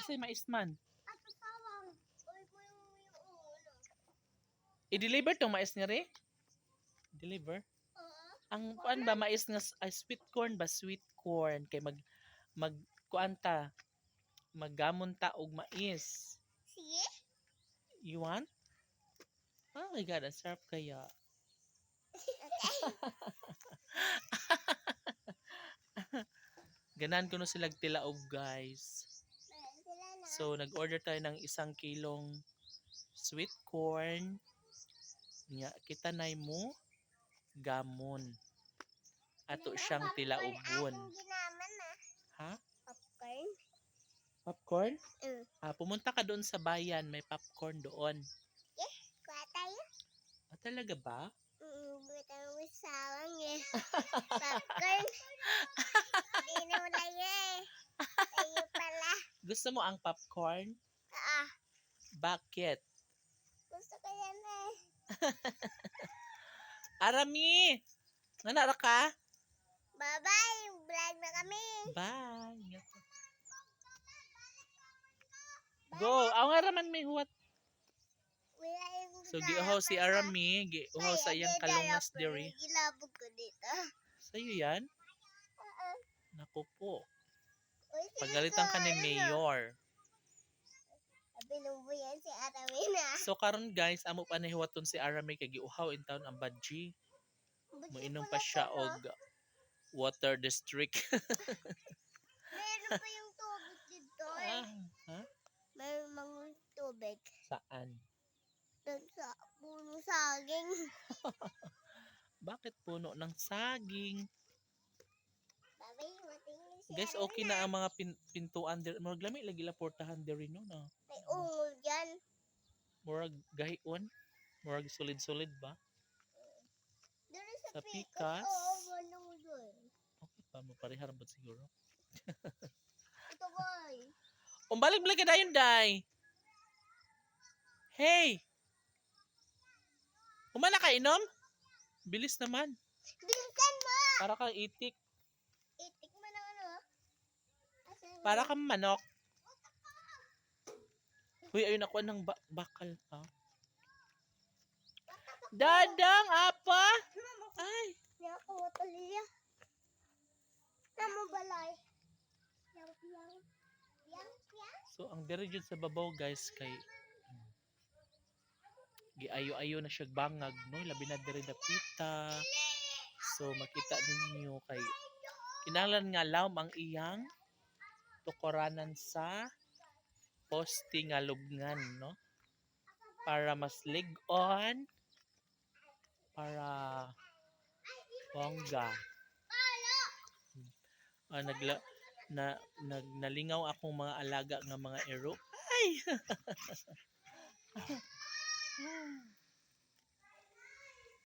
Kasi mais man. I-deliver tong mais nga re? Deliver? Oo. Ang kuan ba mais nga ay sweet corn ba sweet corn kay mag mag kuan ta maggamon ta og mais. Sige. You want? Oh my god, ang sarap kaya. Ganan ko no sila tilaog guys. Na. So nag-order tayo ng isang kilong sweet corn. Nya kita nay mo gamon. Ato siyang ginaman na. Ha? Popcorn. Popcorn? Mm. Ah, pumunta ka doon sa bayan, may popcorn doon. Kuha tayo. Ah, talaga ba? Mm, buta mo sawang eh. Popcorn. Hindi na wala eh. Tayo pala. Gusto mo ang popcorn? Ah, Bakit? gusto ko yan eh. Arami! Nanara ka? Bye-bye. Vlog na kami. Bye! Go! Aw nga raman may huwat. So, giuhaw si Arami, giuhaw sa iyang kalungas diri. Gilabog ko dito. Sa'yo yan? Oo. Naku po. Pagalitan ka ni ko, ayun, Mayor. oh. Binubo yan si Arawina. So karon guys, amo pa nahiwaton si Arami kay giuhaw in town ang badji. Moinom pa siya og water district. Meron pa yung tubig dito eh. ah, ha? Meron mga tubig. Saan? Doon sa puno saging. Bakit puno ng saging? Guys, okay na ang mga pin pintuan der. Murag lami lagi la portahan diri no na. May ungol dyan. Murag gahion. Murag solid-solid ba? Doon Sa sa, pikas? Oo, walang doon. Okay pa mo ba siguro? Ito boy. Umbalik balik ka dayon day. Hey. Umana ka inom? Bilis naman. Bilisan mo! Para kang. Itik mo ng ano? Asan Para kang manok. Uy, ayun ako ng ba- bakal pa. Dadang, apa? Ay, ako tuliya. Namo balay. So ang diri jud sa babaw guys kay giayo-ayo na siya bangag no labi na diri dapita so makita ninyo kay kinahanglan nga lawm ang iyang tukoranan sa poste nga no? Para mas lig-on para bongga. Ah, nagla na nag nalingaw akong mga alaga nga mga ero. Ay